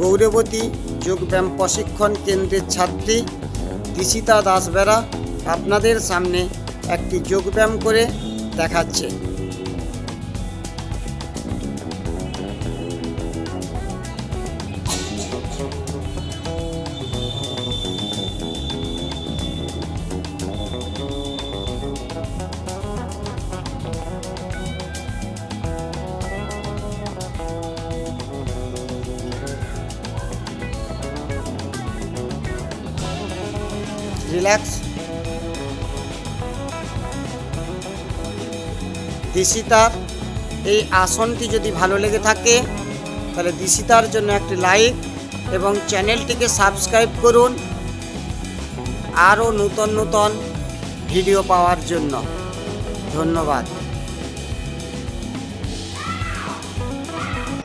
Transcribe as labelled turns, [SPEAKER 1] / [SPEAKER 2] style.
[SPEAKER 1] গৌরবতী যোগব্যায়াম প্রশিক্ষণ কেন্দ্রের ছাত্রী দিশিতা দাসবেরা আপনাদের সামনে একটি যোগব্যায়াম করে দেখাচ্ছে। রিল্যাক্স। দিশিতার এই আসনটি যদি ভালো লেগে থাকে, তাহলে দিশিতার জন্য একটি লাইক এবং চ্যানেলটিকে সাবস্ক্রাইব করুন আরও নূতন নূতন ভিডিও পাওয়ার জন্য। ধন্যবাদ।